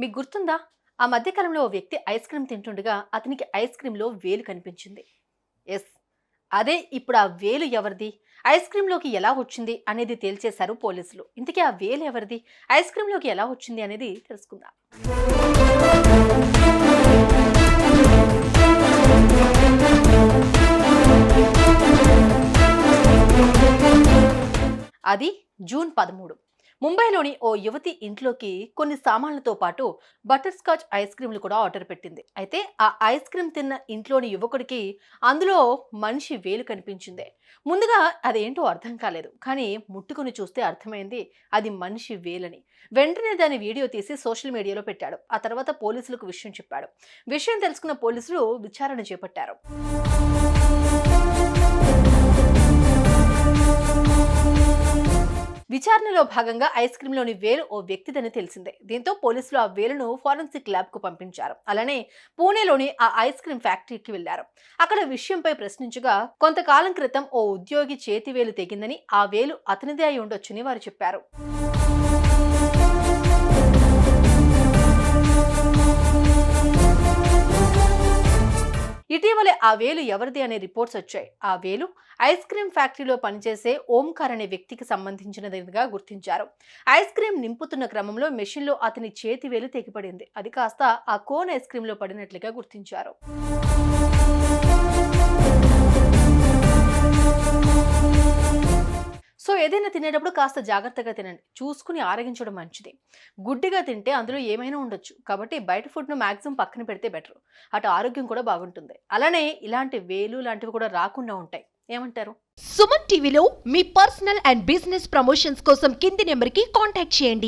మీకు గుర్తుందా? ఆ మధ్యకాలంలో ఓ వ్యక్తి ఐస్ క్రీమ్ తింటుండగా అతనికి ఐస్ క్రీంలో వేలు కనిపించింది. ఎస్ అదే ఇప్పుడు ఆ వేలు ఎవరిది? ఐస్ క్రీంలోకి ఎలా వచ్చింది అనేది తేల్చేశారు పోలీసులు. ఇంతకీ ఆ వేలు ఎవరిది? ఐస్ క్రీంలోకి ఎలా వచ్చింది అనేది తెలుసుకుందాం. అది జూన్ పదమూడు. ముంబైలోని ఓ యువతి ఇంట్లోకి కొన్ని సామాన్లతో పాటు బటర్ స్కాచ్ ఐస్ క్రీమ్లు కూడా ఆర్డర్ పెట్టింది. అయితే ఆ ఐస్ క్రీమ్ తిన్న ఇంట్లోని యువకుడికి అందులో మనిషి వేలు కనిపించింది. ముందుగా అదేంటో అర్థం కాలేదు. కానీ ముట్టుకుని చూస్తే అర్థమైంది అది మనిషి వేలని. వెంటనే దాని వీడియో తీసి సోషల్ మీడియాలో పెట్టాడు. ఆ తర్వాత పోలీసులకు విషయం చెప్పాడు. విషయం తెలుసుకున్న పోలీసులు విచారణ చేపట్టారు. విచారణలో భాగంగా ఐస్ క్రీంలోని వేలు ఓ వ్యక్తిదని తెలిసిందే. దీంతో పోలీసులు ఆ వేలును ఫోరెన్సిక్ ల్యాబ్కు పంపించారు. అలానే పూణేలోని ఆ ఐస్ క్రీం ఫ్యాక్టరీకి వెళ్ళారు అక్కడ విషయంపై ప్రశ్నించగా కొంతకాలం క్రితం ఓ ఉద్యోగి చేతి వేలు తెగిందని ఆ వేలు అతనిదే అయి ఉండొచ్చని వారు చెప్పారు. ఇటీవలే ఆ వేలు ఎవరిది అనే రిపోర్ట్స్ వచ్చాయి. ఆ వేలు ఐస్ క్రీం ఫ్యాక్టరీలో పనిచేసే ఓంకార్ అనే వ్యక్తికి సంబంధించినదిగా గుర్తించారు. ఐస్ క్రీం నింపుతున్న క్రమంలో మెషిన్లో అతని చేతి వేలు తెగిపడింది. అది కాస్త ఆ కోన్ ఐస్ క్రీంలో పడినట్లుగా గుర్తించారు. సో ఏదైనా తినేటప్పుడు కాస్త జాగ్రత్తగా తినండి. చూసుకుని ఆరగించడం మంచిది. గుడ్డిగా తింటే అందులో ఏమైనా ఉండొచ్చు. కాబట్టి బయట ఫుడ్ను మ్యాక్సిమం పక్కన పెడితే బెటర్. అటు ఆరోగ్యం కూడా బాగుంటుంది. అలానే ఇలాంటి వేలు లాంటివి కూడా రాకుండా ఉంటాయి. ఏమంటారు? సుమన్ టీవీలో మీ పర్సనల్ అండ్ బిజినెస్ ప్రమోషన్స్ కోసం కింది నెంబర్కి కాంటాక్ట్ చేయండి.